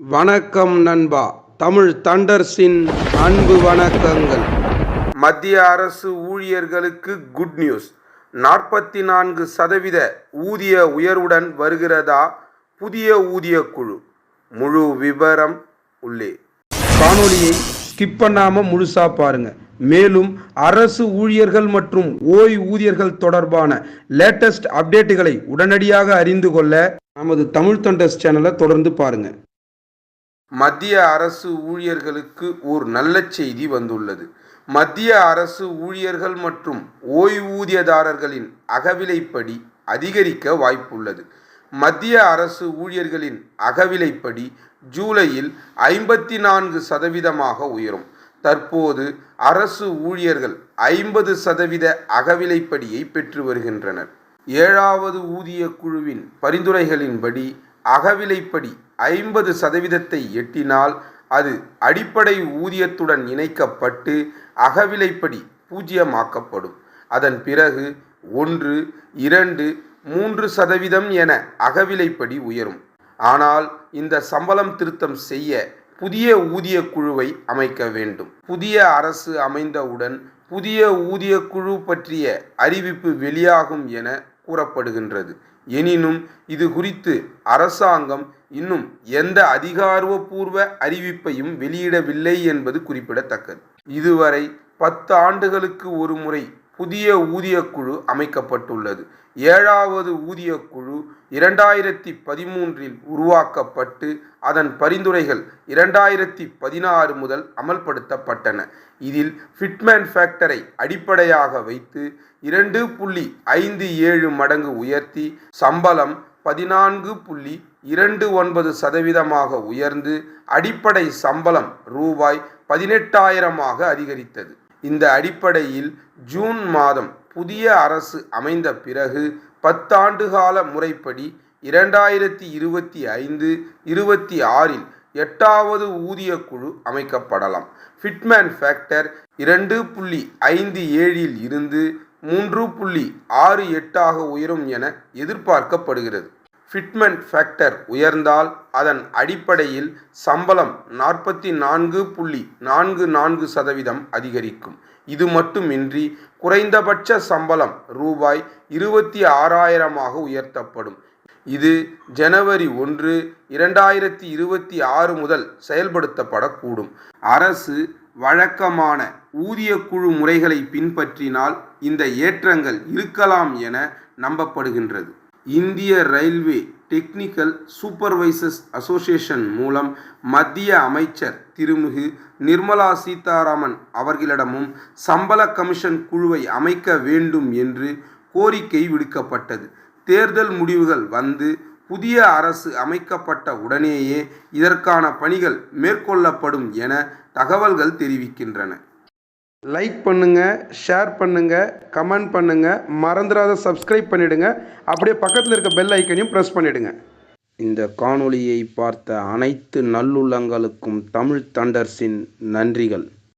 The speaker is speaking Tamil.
வணக்கம் நண்பா. தமிழ் தண்டர்ஸின் அன்பு வணக்கங்கள். மத்திய அரசு ஊழியர்களுக்கு குட் நியூஸ் நாற்பத்தி நான்கு சதவீத ஊதிய உயர்வுடன் வருகிறதா? புதிய ஊதிய குழு. முழு விவரம் உள்ளே. காணொளியை ஸ்கிப் பண்ணாம முழுசா பாருங்க. மேலும் அரசு ஊழியர்கள் மற்றும் ஓய்வூதியர்கள் தொடர்பான லேட்டஸ்ட் அப்டேட்டுகளை உடனடியாக அறிந்து கொள்ள நமது தமிழ் தண்டர்ஸ் சேனலை தொடர்ந்து பாருங்க. மத்திய அரசு ஊழியர்களுக்கு ஒரு நல்ல செய்தி வந்துள்ளது. மத்திய அரசு ஊழியர்கள் மற்றும் ஓய்வூதியதாரர்களின் அகவிலைப்படி அதிகரிக்க வாய்ப்புள்ளது. மத்திய அரசு ஊழியர்களின் அகவிலைப்படி ஜூலையில் ஐம்பத்தி நான்கு சதவீதமாக உயரும். தற்போது அரசு ஊழியர்கள் ஐம்பது சதவீத அகவிலைப்படியை பெற்று வருகின்றனர். ஏழாவது ஊதிய குழுவின் பரிந்துரைகளின்படி அகவிலைப்படி ஐம்பது சதவீதத்தை எட்டினால் அது அடிப்படை ஊதியத்துடன் இணைக்கப்பட்டு அகவிலைப்படி பூஜ்ஜியமாக்கப்படும். அதன் பிறகு ஒன்று இரண்டு மூன்று சதவீதம் என அகவிலைப்படி உயரும். ஆனால் இந்த சம்பளம் திருத்தம் செய்ய புதிய ஊதிய குழுவை அமைக்க வேண்டும். புதிய அரசு அமைந்தவுடன் புதிய ஊதிய குழு பற்றிய அறிவிப்பு வெளியாகும் என கூறப்படுகின்றது. எனினும் இது குறித்து அரசாங்கம் இன்னும் எந்த அதிகாரப்பூர்வ அறிவிப்பையும் வெளியிடவில்லை என்பது குறிப்பிடத்தக்கது. இதுவரை பத்து ஆண்டுகளுக்கு ஒரு முறை புதிய ஊதியக் குழு அமைக்கப்பட்டுள்ளது. ஏழாவது ஊதியக்குழு இரண்டாயிரத்தி பதிமூன்றில் உருவாக்கப்பட்டு அதன் பரிந்துரைகள் இரண்டாயிரத்தி பதினாறு முதல் அமல்படுத்தப்பட்டன. இதில் ஃபிட்மேன் ஃபேக்டரை அடிப்படையாக வைத்து இரண்டு புள்ளி ஐந்து ஏழு மடங்கு உயர்த்தி சம்பளம் பதினான்கு புள்ளி இரண்டு ஒன்பது சதவீதமாக உயர்ந்து அடிப்படை சம்பளம் ரூபாய் பதினெட்டாயிரமாக அதிகரித்தது. இந்த அடிப்படையில் ஜூன் மாதம் புதிய அரசு அமைந்த பிறகு பத்தாண்டு கால முறைப்படி இரண்டாயிரத்தி இருபத்தி ஐந்து இருபத்தி ஆறில் எட்டாவது ஊதிய குழு அமைக்கப்படலாம். ஃபிட்மேன் ஃபேக்டர் இரண்டு புள்ளி ஐந்து ஏழில் இருந்து மூன்று புள்ளி ஆறு எட்டாக உயரும் என எதிர்பார்க்கப்படுகிறது. ஃபிட்மெண்ட் ஃபேக்டர் உயர்ந்தால் அதன் அடிப்படையில் சம்பளம் நாற்பத்தி நான்கு புள்ளி நான்கு நான்கு சதவீதம் அதிகரிக்கும். இது மட்டுமின்றி குறைந்தபட்ச சம்பளம் ரூபாய் இருபத்தி ஆறாயிரமாக உயர்த்தப்படும். இது ஜனவரி ஒன்று இரண்டாயிரத்தி இருபத்தி ஆறு முதல் செயல்படுத்தப்படக்கூடும். அரசு வழக்கமான ஊதிய குழு முறைகளை பின்பற்றினால் இந்த ஏற்றங்கள் இருக்கலாம் என நம்பப்படுகின்றது. இந்திய ரயில்வே டெக்னிக்கல் சூப்பர்வைசர்ஸ் அசோசியேஷன் மூலம் மத்திய அமைச்சர் திருமிகு நிர்மலா சீதாராமன் அவர்களிடமும் சம்பள கமிஷன் குழுவை அமைக்க வேண்டும் என்று கோரிக்கை விடுக்கப்பட்டது. தேர்தல் முடிவுகள் வந்து புதிய அரசு அமைக்கப்பட்ட உடனேயே இதற்கான பணிகள் மேற்கொள்ளப்படும் என தகவல்கள் தெரிவிக்கின்றன. லைக் பண்ணுங்கள் ஷேர் பண்ணுங்கள் கமெண்ட் பண்ணுங்கள் மறந்துடாத சப்ஸ்கிரைப் பண்ணிவிடுங்க அப்படியே பக்கத்தில் இருக்க பெல் ஐக்கனையும் ப்ரெஸ் பண்ணிவிடுங்க இந்த காணொளியை பார்த்த அனைத்து நல்லுள்ளங்களுக்கும் தமிழ் தண்டர்ஸின் நன்றிகள்.